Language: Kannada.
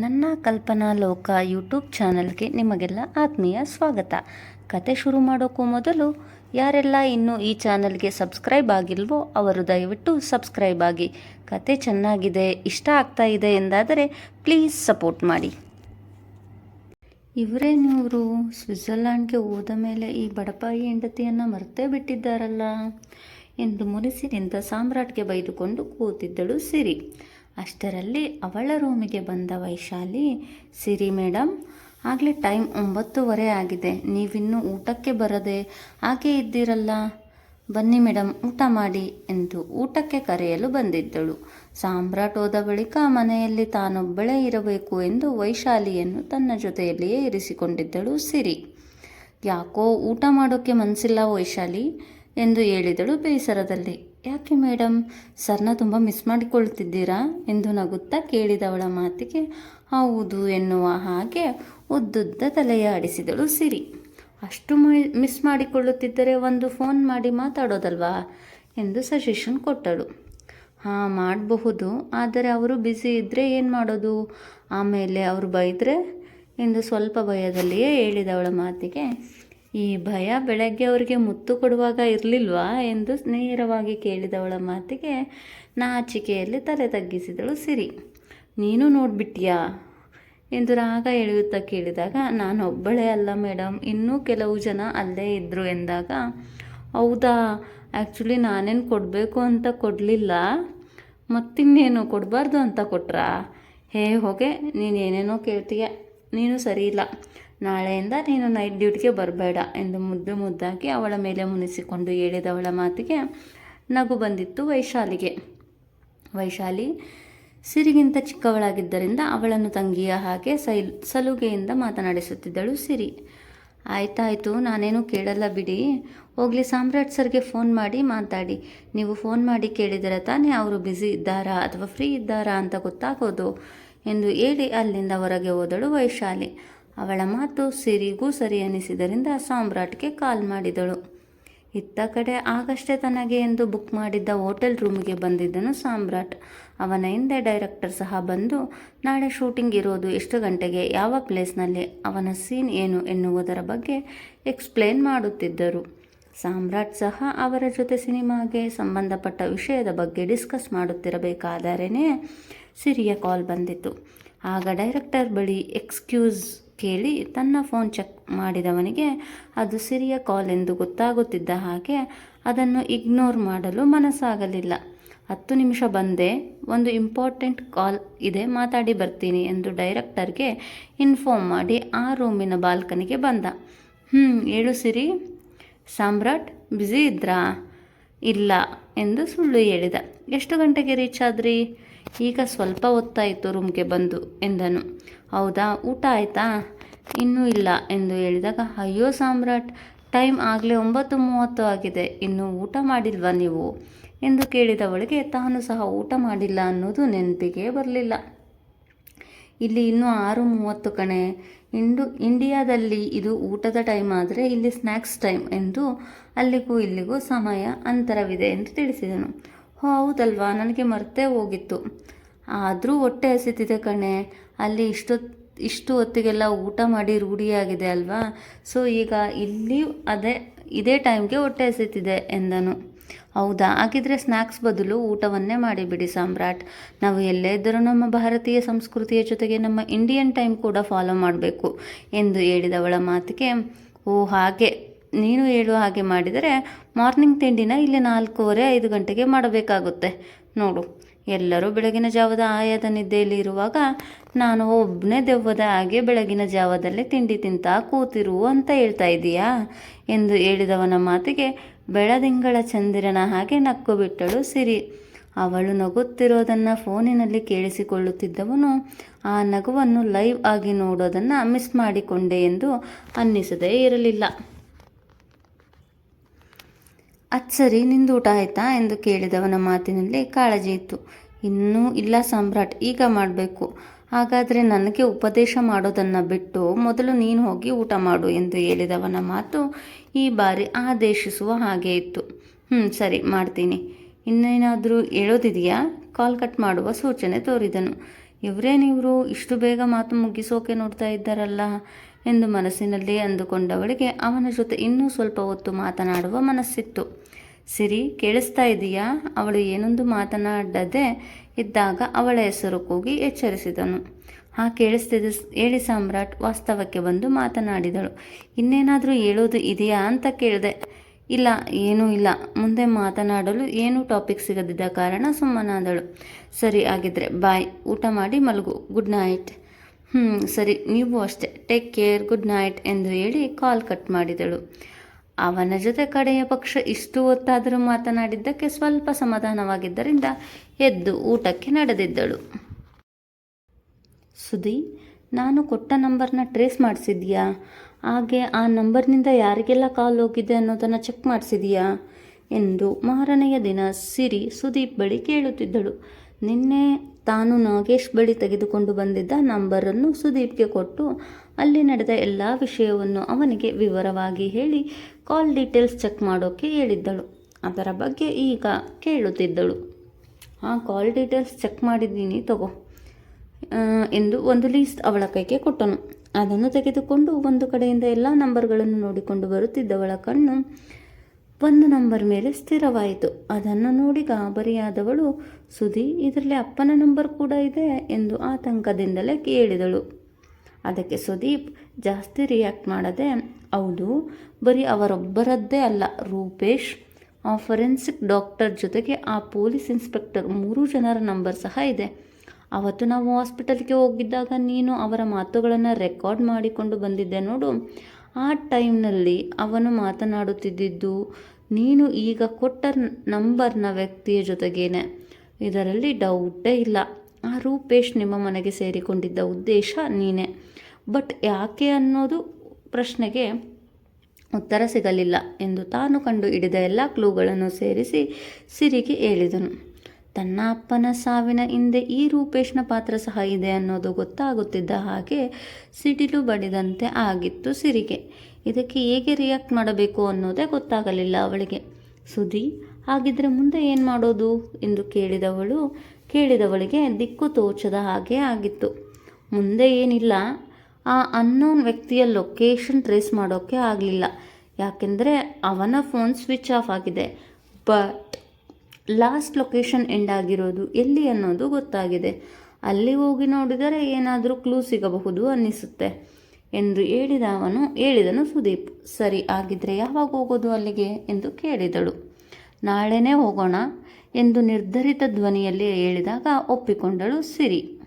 ನನ್ನ ಕಲ್ಪನಾ ಲೋಕ ಯೂಟ್ಯೂಬ್ ಚಾನಲ್ಗೆ ನಿಮಗೆಲ್ಲ ಆತ್ಮೀಯ ಸ್ವಾಗತ. ಕತೆ ಶುರು ಮಾಡೋಕ್ಕೂ ಮೊದಲು, ಯಾರೆಲ್ಲ ಇನ್ನೂ ಈ ಚಾನಲ್ಗೆ ಸಬ್ಸ್ಕ್ರೈಬ್ ಆಗಿಲ್ವೋ ಅವರು ದಯವಿಟ್ಟು ಸಬ್ಸ್ಕ್ರೈಬ್ ಆಗಿ. ಕತೆ ಚೆನ್ನಾಗಿದೆ, ಇಷ್ಟ ಆಗ್ತಾ ಇದೆ ಎಂದಾದರೆ ಪ್ಲೀಸ್ ಸಪೋರ್ಟ್ ಮಾಡಿ. ಇವರೇನಿವರು ಸ್ವಿಟ್ಜರ್ಲ್ಯಾಂಡ್ಗೆ ಹೋದ ಮೇಲೆ ಈ ಬಡಪಾಯಿ ಹೆಂಡತಿಯನ್ನು ಮರ್ತೇ ಬಿಟ್ಟಿದ್ದಾರಲ್ಲ? ಎಂದು ಮುನಿಸಿನಿಂದ ಸಾಮ್ರಾಟ್ಗೆ ಬೈದುಕೊಂಡು ಕೂತಿದ್ದಳು ಸಿರಿ. ಅಷ್ಟರಲ್ಲಿ ಅವಳ ರೂಮಿಗೆ ಬಂದ ವೈಶಾಲಿ, ಸಿರಿ ಮೇಡಮ್ ಆಗಲೇ ಟೈಮ್ ಒಂಬತ್ತುವರೆ ಆಗಿದೆ, ನೀವಿನ್ನೂ ಊಟಕ್ಕೆ ಬರದೆ ಹಾಗೆ ಇದ್ದೀರಲ್ಲ? ಬನ್ನಿ ಮೇಡಮ್ ಊಟ ಮಾಡಿ ಎಂದು ಊಟಕ್ಕೆ ಕರೆಯಲು ಬಂದಿದ್ದಳು. ಸಾಮ್ರಾಟ್ ಹೋದ ಬಳಿಕ ಮನೆಯಲ್ಲಿ ತಾನೊಬ್ಬಳೇ ಇರಬೇಕು ಎಂದು ವೈಶಾಲಿಯನ್ನು ತನ್ನ ಜೊತೆಯಲ್ಲಿಯೇ ಇರಿಸಿಕೊಂಡಿದ್ದಳು ಸಿರಿ. ಯಾಕೋ ಊಟ ಮಾಡೋಕ್ಕೆ ಮನಸ್ಸಿಲ್ಲ ವೈಶಾಲಿ ಎಂದು ಹೇಳಿದಳು ಬೇಸರದಲ್ಲಿ. ಯಾಕೆ ಮೇಡಮ್? ಸರ್ನ ತುಂಬ ಮಿಸ್ ಮಾಡಿಕೊಳ್ತಿದ್ದೀರಾ? ಎಂದು ನಗುತ್ತಾ ಕೇಳಿದವಳ ಮಾತಿಗೆ, ಹೌದು ಎನ್ನುವ ಹಾಗೆ ಉದ್ದುದ್ದ ತಲೆಯ ಆಡಿಸಿದಳು ಸಿರಿ. ಅಷ್ಟು ಮಿಸ್ ಮಾಡಿಕೊಳ್ಳುತ್ತಿದ್ದರೆ ಒಂದು ಫೋನ್ ಮಾಡಿ ಮಾತಾಡೋದಲ್ವಾ? ಎಂದು ಸಜೆಷನ್ ಕೊಟ್ಟಳು. ಹಾಂ, ಮಾಡಬಹುದು. ಆದರೆ ಅವರು ಬ್ಯುಸಿ ಇದ್ದರೆ ಏನು ಮಾಡೋದು? ಆಮೇಲೆ ಅವರು ಬೈದರೆ? ಎಂದು ಸ್ವಲ್ಪ ಭಯದಲ್ಲಿಯೇ ಹೇಳಿದವಳ ಮಾತಿಗೆ ಈ ಭಯ ಬೆಳಗ್ಗೆ ಅವರಿಗೆ ಮುತ್ತು ಕೊಡುವಾಗ ಇರಲಿಲ್ವಾ ಎಂದು ನೇರವಾಗಿ ಕೇಳಿದವಳ ಮಾತಿಗೆ ನಾಚಿಕೆಯಲ್ಲಿ ತಲೆ ತಗ್ಗಿಸಿದಳು ಸಿರಿ. ನೀನು ನೋಡ್ಬಿಟ್ಟಿಯಾ ಎಂದು ರಾಗ ಎಳೆಯುತ್ತಾ ಕೇಳಿದಾಗ ನಾನು ಒಬ್ಬಳೇ ಅಲ್ಲ ಮೇಡಮ್ ಇನ್ನೂ ಕೆಲವು ಜನ ಅಲ್ಲೇ ಇದ್ದರು ಎಂದಾಗ, ಹೌದಾ? ಆ್ಯಕ್ಚುಲಿ ನಾನೇನು ಕೊಡಬೇಕು ಅಂತ ಕೊಡಲಿಲ್ಲ. ಮತ್ತಿನ್ನೇನು ಕೊಡಬಾರ್ದು ಅಂತ ಕೊಟ್ರಾ? ಹೇ ಹೋಗೆ, ನೀನೇನೇನೋ ಕೇಳ್ತೀಯ. ನೀನು ಸರಿ ಇಲ್ಲ. ನಾಳೆಯಿಂದ ನೀನು ನೈಟ್ ಡ್ಯೂಟಿಗೆ ಬರಬೇಡ ಎಂದು ಮುದ್ದು ಮುದ್ದಾಗಿ ಅವಳ ಮೇಲೆ ಮುನಿಸಿಕೊಂಡು ಹೇಳಿದವಳ ಮಾತಿಗೆ ನಗು ಬಂದಿತ್ತು ವೈಶಾಲಿಗೆ. ವೈಶಾಲಿ ಸಿರಿಗಿಂತ ಚಿಕ್ಕವಳಾಗಿದ್ದರಿಂದ ಅವಳನ್ನು ತಂಗಿಯ ಹಾಗೆ ಸೈಲ್, ಸಲುಗೆಯಿಂದ ಮಾತನಾಡಿಸುತ್ತಿದ್ದಳು ಸಿರಿ. ಆಯ್ತಾಯಿತು, ನಾನೇನು ಕೇಳಲ್ಲ ಬಿಡಿ. ಹೋಗಲಿ, ಸಾಮ್ರಾಟ್ ಸರ್ಗೆ ಫೋನ್ ಮಾಡಿ ಮಾತಾಡಿ. ನೀವು ಫೋನ್ ಮಾಡಿ ಕೇಳಿದರೆ ತಾನೇ ಅವರು ಬ್ಯುಸಿ ಇದ್ದಾರಾ ಅಥವಾ ಫ್ರೀ ಇದ್ದಾರಾ ಅಂತ ಗೊತ್ತಾಗೋದು ಎಂದು ಹೇಳಿ ಅಲ್ಲಿಂದ ಹೊರಗೆ ಹೋದಳು ವೈಶಾಲಿ. ಅವಳ ಮಾತು ಸಿರಿಗೂ ಸರಿ ಅನಿಸಿದರಿಂದ ಸಾಮ್ರಾಟ್ಗೆ ಕಾಲ್ ಮಾಡಿದಳು. ಇತ್ತ ಕಡೆ ಆಗಷ್ಟೇ ತನಗೆ ಎಂದು ಬುಕ್ ಮಾಡಿದ್ದ ಹೋಟೆಲ್ ರೂಮ್ಗೆ ಬಂದಿದ್ದನು ಸಾಮ್ರಾಟ್. ಅವನ ಹಿಂದೆ ಡೈರೆಕ್ಟರ್ ಸಹ ಬಂದು, ನಾಳೆ ಶೂಟಿಂಗ್ ಇರೋದು ಎಷ್ಟು ಗಂಟೆಗೆ, ಯಾವ ಪ್ಲೇಸ್ನಲ್ಲಿ, ಅವನ ಸೀನ್ ಏನು ಎನ್ನುವುದರ ಬಗ್ಗೆ ಎಕ್ಸ್ಪ್ಲೇನ್ ಮಾಡುತ್ತಿದ್ದರು. ಸಾಮ್ರಾಟ್ ಸಹ ಅವರ ಜೊತೆ ಸಿನಿಮಾಗೆ ಸಂಬಂಧಪಟ್ಟ ವಿಷಯದ ಬಗ್ಗೆ ಡಿಸ್ಕಸ್ ಮಾಡುತ್ತಿರಬೇಕಾದರೇ ಸಿರಿಯ ಕಾಲ್ ಬಂದಿತ್ತು. ಆಗ ಡೈರೆಕ್ಟರ್ ಬಳಿ, ಎಕ್ಸ್ಕ್ಯೂಸ್ ಕೇಳಿ ತನ್ನ ಫೋನ್ ಚೆಕ್ ಮಾಡಿದವನಿಗೆ ಅದು ಸಿರಿಯ ಕಾಲ್ ಎಂದು ಗೊತ್ತಾಗುತ್ತಿದ್ದ ಹಾಗೆ ಅದನ್ನು ಇಗ್ನೋರ್ ಮಾಡಲು ಮನಸ್ಸಾಗಲಿಲ್ಲ. ಹತ್ತು ನಿಮಿಷ ಬಂದೆ, ಒಂದು ಇಂಪಾರ್ಟೆಂಟ್ ಕಾಲ್ ಇದೆ, ಮಾತಾಡಿ ಬರ್ತೀನಿ ಎಂದು ಡೈರೆಕ್ಟರ್ಗೆ ಇನ್ಫಾರ್ಮ್ ಮಾಡಿ ಆ ರೂಮಿನ ಬಾಲ್ಕನಿಗೆ ಬಂದ. ಹ್ಞೂ ಹೇಳು ಸಿರಿ, ಸಾಮ್ರಾಟ್ ಬ್ಯುಸಿ ಇದ್ರಾ? ಇಲ್ಲ ಎಂದು ಸುಳ್ಳು ಹೇಳಿದ. ಎಷ್ಟು ಗಂಟೆಗೆ ರೀಚ್ ಆದ್ರಿ? ಈಗ ಸ್ವಲ್ಪ ಹೊತ್ತಾಯಿತು ರೂಮ್ಗೆ ಬಂದು ಎಂದನು. ಹೌದಾ, ಊಟ ಆಯಿತಾ? ಇನ್ನೂ ಇಲ್ಲ ಎಂದು ಹೇಳಿದಾಗ, ಅಯ್ಯೋ ಸಾಮ್ರಾಟ್, ಟೈಮ್ ಆಗಲೇ ಒಂಬತ್ತು ಮೂವತ್ತು ಆಗಿದೆ, ಇನ್ನೂ ಊಟ ಮಾಡಿಲ್ವಾ ನೀವು? ಎಂದು ಕೇಳಿದವಳಿಗೆ, ತಾನು ಸಹ ಊಟ ಮಾಡಿಲ್ಲ ಅನ್ನೋದು ನೆನಪಿಗೆ ಬರಲಿಲ್ಲ. ಇಲ್ಲಿ ಇನ್ನೂ ಆರು ಮೂವತ್ತು ಕಣೆ. ಇಂಡು, ಇಂಡಿಯಾದಲ್ಲಿ ಇದು ಊಟದ ಟೈಮ್ ಆದರೆ ಇಲ್ಲಿ ಸ್ನ್ಯಾಕ್ಸ್ ಟೈಮ್ ಎಂದು ಅಲ್ಲಿಗೂ ಇಲ್ಲಿಗೂ ಸಮಯ, ಅಂತರವಿದೆ ಎಂದು ತಿಳಿಸಿದನು. ಹೌದಲ್ವಾ? ನನಗೆ ಮರ್ತೇ ಹೋಗಿತ್ತು. ಆದರೂ ಹೊಟ್ಟೆ ಹಸಿತಿದೆ ಕಣೆ. ಅಲ್ಲಿ ಇಷ್ಟೊತ್ತು ಇಷ್ಟು ಹೊತ್ತಿಗೆಲ್ಲ ಊಟ ಮಾಡಿ ರೂಢಿಯಾಗಿದೆ ಅಲ್ವಾ? ಸೊ, ಈಗ ಇಲ್ಲಿ ಅದೇ, ಇದೇ ಟೈಮ್ಗೆ ಹೊಟ್ಟೆ ಹಸಿತಿದೆ ಎಂದನು. ಹೌದಾ? ಹಾಗಿದ್ರೆ ಸ್ನ್ಯಾಕ್ಸ್ ಬದಲು ಊಟವನ್ನೇ ಮಾಡಿಬಿಡಿ ಸಾಮ್ರಾಟ್. ನಾವು ಎಲ್ಲೇ ಇದ್ದರೂ ನಮ್ಮ ಭಾರತೀಯ ಸಂಸ್ಕೃತಿಯ ಜೊತೆಗೆ ನಮ್ಮ ಇಂಡಿಯನ್ ಟೈಮ್ ಕೂಡ ಫಾಲೋ ಮಾಡಬೇಕು ಎಂದು ಹೇಳಿದವಳ ಮಾತಿಗೆ, ಓ ಹಾಗೆ. ನೀನು ಹೇಳುವ ಹಾಗೆ ಮಾಡಿದರೆ ಮಾರ್ನಿಂಗ್ ತಿಂಡಿನ ಇಲ್ಲಿ ನಾಲ್ಕೂವರೆ, ಐದು ಗಂಟೆಗೆ ಮಾಡಬೇಕಾಗುತ್ತೆ. ನೋಡು, ಎಲ್ಲರೂ ಬೆಳಗಿನ ಜಾವದ ಆಯಾದ ನಿದ್ದೆಯಲ್ಲಿ ಇರುವಾಗ ನಾನು ಒಬ್ಬನೇ ದೆವ್ವದ ಹಾಗೆ ಬೆಳಗಿನ ಜಾವದಲ್ಲಿ ತಿಂಡಿ ತಿಂತಾ ಕೂತಿರು ಅಂತ ಹೇಳ್ತಾ ಇದ್ದೀಯಾ ಎಂದು ಹೇಳಿದವನ ಮಾತಿಗೆ ಬೆಳದಿಂಗಳ ಚಂದಿರನ ಹಾಗೆ ನಕ್ಕು ಬಿಟ್ಟಳು ಸಿರಿ. ಅವಳು ನಗುತ್ತಿರೋದನ್ನು ಫೋನಿನಲ್ಲಿ ಕೇಳಿಸಿಕೊಳ್ಳುತ್ತಿದ್ದವನು ಆ ನಗುವನ್ನು ಲೈವ್ ಆಗಿ ನೋಡೋದನ್ನು ಮಿಸ್ ಮಾಡಿಕೊಂಡೆ ಎಂದು ಅನ್ನಿಸದೇ ಇರಲಿಲ್ಲ. ಅದು ಸರಿ ನಿಂದು ಊಟ ಆಯಿತಾ? ಎಂದು ಕೇಳಿದವನ ಮಾತಿನಲ್ಲಿ ಕಾಳಜಿ ಇತ್ತು. ಇನ್ನೂ ಇಲ್ಲ ಸಾಮ್ರಾಟ್, ಈಗ ಮಾಡಬೇಕು. ಹಾಗಾದರೆ ನನಗೆ ಉಪದೇಶ ಮಾಡೋದನ್ನು ಬಿಟ್ಟು ಮೊದಲು ನೀನು ಹೋಗಿ ಊಟ ಮಾಡು ಎಂದು ಹೇಳಿದವನ ಮಾತು ಈ ಬಾರಿ ಆದೇಶಿಸುವ ಹಾಗೆ ಇತ್ತು. ಹ್ಞೂ ಸರಿ, ಮಾಡ್ತೀನಿ. ಇನ್ನೇನಾದರೂ ಹೇಳೋದಿದೆಯಾ? ಕಾಲ್ ಕಟ್ ಮಾಡುವ ಸೂಚನೆ ತೋರಿದನು. ಇವರೇನಿವರು ಇಷ್ಟು ಬೇಗ ಮಾತು ಮುಗಿಸೋಕೆ ನೋಡ್ತಾ ಇದ್ದಾರಲ್ಲ ಎಂದು ಮನಸ್ಸಿನಲ್ಲಿ ಅಂದುಕೊಂಡವಳಿಗೆ ಅವನ ಜೊತೆ ಇನ್ನೂ ಸ್ವಲ್ಪ ಹೊತ್ತು ಮಾತನಾಡುವ ಮನಸ್ಸಿತ್ತು. ಸಿರಿ, ಕೇಳಿಸ್ತಾ ಇದೆಯಾ? ಅವಳು ಏನೊಂದು ಮಾತನಾಡದೆ ಇದ್ದಾಗ ಅವಳ ಹೆಸರು ಕೂಗಿ ಎಚ್ಚರಿಸಿದನು. ಹಾ, ಕೇಳಿಸ್ತಿದೆ ಹೇಳಿ ಸಾಮ್ರಾಟ್ ವಾಸ್ತವಕ್ಕೆ ಬಂದು ಮಾತನಾಡಿದಳು. ಇನ್ನೇನಾದರೂ ಹೇಳೋದು ಇದೆಯಾ ಅಂತ ಕೇಳಿದೆ. ಇಲ್ಲ, ಏನೂ ಇಲ್ಲ. ಮುಂದೆ ಮಾತನಾಡಲು ಏನೂ ಟಾಪಿಕ್ ಸಿಗದಿದ್ದ ಕಾರಣ ಸುಮ್ಮನಾದಳು. ಸರಿ ಆಗಿದ್ರೆ ಬಾಯ್ ಊಟ ಮಾಡಿ ಮಲಗು. ಗುಡ್ ನೈಟ್ ಹ್ಞೂ ಸರಿ. ನೀವು ಅಷ್ಟೇ. ಟೇಕ್ ಕೇರ್ ಗುಡ್ ನೈಟ್ ಎಂದು ಹೇಳಿ ಕಾಲ್ ಕಟ್ ಮಾಡಿದಳು. ಅವನ ಜೊತೆ ಕಡೆಯ ಪಕ್ಷ ಇಷ್ಟು ಹೊತ್ತಾದರೂ ಮಾತನಾಡಿದ್ದಕ್ಕೆ ಸ್ವಲ್ಪ ಸಮಾಧಾನವಾಗಿದ್ದರಿಂದ ಎದ್ದು ಊಟಕ್ಕೆ ನಡೆದಿದ್ದಳು. ಸುದಿ ನಾನು ಕೊಟ್ಟ ನಂಬರ್ನ ಟ್ರೇಸ್ ಮಾಡಿಸಿದ್ಯಾ ಹಾಗೆ ಆ ನಂಬರ್ನಿಂದ ಯಾರಿಗೆಲ್ಲ ಕಾಲ್ ಹೋಗಿದೆ ಅನ್ನೋದನ್ನು ಚೆಕ್ ಮಾಡಿಸಿದೀಯಾ? ಎಂದು ಮಾರನೆಯ ದಿನ ಸಿರಿ ಸುದೀಪ್ ಬಳಿ ಕೇಳುತ್ತಿದ್ದಳು. ನಿನ್ನೆ ತಾನು ನಾಗೇಶ್ ಬಳಿ ತೆಗೆದುಕೊಂಡು ಬಂದಿದ್ದ ನಂಬರನ್ನು ಸುದೀಪ್ಗೆ ಕೊಟ್ಟು ಅಲ್ಲಿ ನಡೆದ ಎಲ್ಲ ವಿಷಯವನ್ನು ಅವನಿಗೆ ವಿವರವಾಗಿ ಹೇಳಿ ಕಾಲ್ ಡೀಟೇಲ್ಸ್ ಚೆಕ್ ಮಾಡೋಕ್ಕೆ ಹೇಳಿದ್ದಳು. ಅದರ ಬಗ್ಗೆ ಈಗ ಕೇಳುತ್ತಿದ್ದಳು. ಆ ಕಾಲ್ ಡೀಟೇಲ್ಸ್ ಚೆಕ್ ಮಾಡಿದ್ದೀನಿ ತಗೋ ಎಂದು ಒಂದು ಲೀಸ್ಟ್ ಅವಳ ಕೈಗೆ ಕೊಟ್ಟನು. ಅದನ್ನು ತೆಗೆದುಕೊಂಡು ಒಂದು ಕಡೆಯಿಂದ ಎಲ್ಲ ನಂಬರ್ಗಳನ್ನು ನೋಡಿಕೊಂಡು ಬರುತ್ತಿದ್ದವಳ ಕಣ್ಣು ಒಂದು ನಂಬರ್ ಮೇಲೆ ಸ್ಥಿರವಾಯಿತು. ಅದನ್ನು ನೋಡಿ ಗಾಬರಿಯಾದವಳು ಸುದಿ ಇದರಲ್ಲಿ ಅಪ್ಪನ ನಂಬರ್ ಕೂಡ ಇದೆ? ಎಂದು ಆತಂಕದಿಂದಲೇ ಕೇಳಿದಳು. ಅದಕ್ಕೆ ಸುದೀಪ್ ಜಾಸ್ತಿ ರಿಯಾಕ್ಟ್ ಮಾಡದೆ, ಹೌದು, ಬರೀ ಅವರೊಬ್ಬರದ್ದೇ ಅಲ್ಲ, ರೂಪೇಶ್, ಆ ಫೊರೆನ್ಸಿಕ್ ಡಾಕ್ಟರ್ ಜೊತೆಗೆ ಆ ಪೊಲೀಸ್ ಇನ್ಸ್ಪೆಕ್ಟರ್ ಮೂರು ಜನರ ನಂಬರ್ ಸಹ ಇದೆ. ಅವತ್ತು ನಾವು ಹಾಸ್ಪಿಟಲ್ಗೆ ಹೋಗಿದ್ದಾಗ ನೀನು ಅವರ ಮಾತುಗಳನ್ನು ರೆಕಾರ್ಡ್ ಮಾಡಿಕೊಂಡು ಬಂದಿದ್ದೆ ನೋಡು. ಆ ಟೈಮ್ನಲ್ಲಿ ಅವನು ಮಾತನಾಡುತ್ತಿದ್ದಿದ್ದು, ನೀನು ಈಗ ಕೊಟ್ಟ ನಂಬರ್ನ ವ್ಯಕ್ತಿಯ ಜೊತೆಗೇನೆ. ಇದರಲ್ಲಿ ಡೌಟೇ ಇಲ್ಲ. ಆ ರೂಪೇಶ್ ನಿಮ್ಮ ಮನೆಗೆ ಸೇರಿಕೊಂಡಿದ್ದ ಉದ್ದೇಶ ನೀನೇ. ಬಟ್ ಯಾಕೆ ಅನ್ನೋದು ಪ್ರಶ್ನೆಗೆ ಉತ್ತರ ಸಿಗಲಿಲ್ಲ ಎಂದು ತಾನು ಕಂಡು ಹಿಡಿದ ಎಲ್ಲ ಕ್ಲೂಗಳನ್ನು ಸೇರಿಸಿ ಸಿರಿಗೆ ಹೇಳಿದನು. ತನ್ನ ಅಪ್ಪನ ಸಾವಿನ ಹಿಂದೆ ಈ ರೂಪೇಶ್ನ ಪಾತ್ರ ಸಹ ಇದೆ ಅನ್ನೋದು ಗೊತ್ತಾಗುತ್ತಿದ್ದ ಹಾಗೆ ಸಿಡಿಲು ಬಡಿದಂತೆ ಆಗಿತ್ತು ಸಿರಿಗೆ. ಇದಕ್ಕೆ ಹೇಗೆ ರಿಯಾಕ್ಟ್ ಮಾಡಬೇಕು ಅನ್ನೋದೇ ಗೊತ್ತಾಗಲಿಲ್ಲ ಅವಳಿಗೆ. ಸುದಿ ಹಾಗಿದ್ರೆ ಮುಂದೆ ಏನು ಮಾಡೋದು? ಎಂದು ಕೇಳಿದವಳು, ಕೇಳಿದವಳಿಗೆ ದಿಕ್ಕು ತೋಚದ ಹಾಗೆ ಆಗಿತ್ತು. ಮುಂದೆ ಏನಿಲ್ಲ. ಆ ಅನ್ನೋನ್ ವ್ಯಕ್ತಿಯ ಲೊಕೇಶನ್ ಟ್ರೇಸ್ ಮಾಡೋಕ್ಕೆ ಆಗಲಿಲ್ಲ. ಯಾಕೆಂದರೆ ಅವನ ಫೋನ್ ಸ್ವಿಚ್ ಆಫ್ ಆಗಿದೆ. ಬಟ್ ಲಾಸ್ಟ್ ಲೊಕೇಶನ್ ಎಂಡ್ ಆಗಿರೋದು ಎಲ್ಲಿ ಅನ್ನೋದು ಗೊತ್ತಾಗಿದೆ. ಅಲ್ಲಿ ಹೋಗಿ ನೋಡಿದರೆ ಏನಾದರೂ ಕ್ಲೂ ಸಿಗಬಹುದು ಅನ್ನಿಸುತ್ತೆ ಎಂದು ಹೇಳಿದ ಅವನು, ಹೇಳಿದನು ಸುದೀಪ್. ಸರಿ ಆಗಿದ್ರೆ ಯಾವಾಗ ಹೋಗೋದು ಅಲ್ಲಿಗೆ ಎಂದು ಕೇಳಿದಳು. ನಾಳೆನೇ ಹೋಗೋಣ ಎಂದು ನಿರ್ಧರಿತ ಧ್ವನಿಯಲ್ಲಿ ಹೇಳಿದಾಗ ಒಪ್ಪಿಕೊಂಡಳು ಸಿರಿ.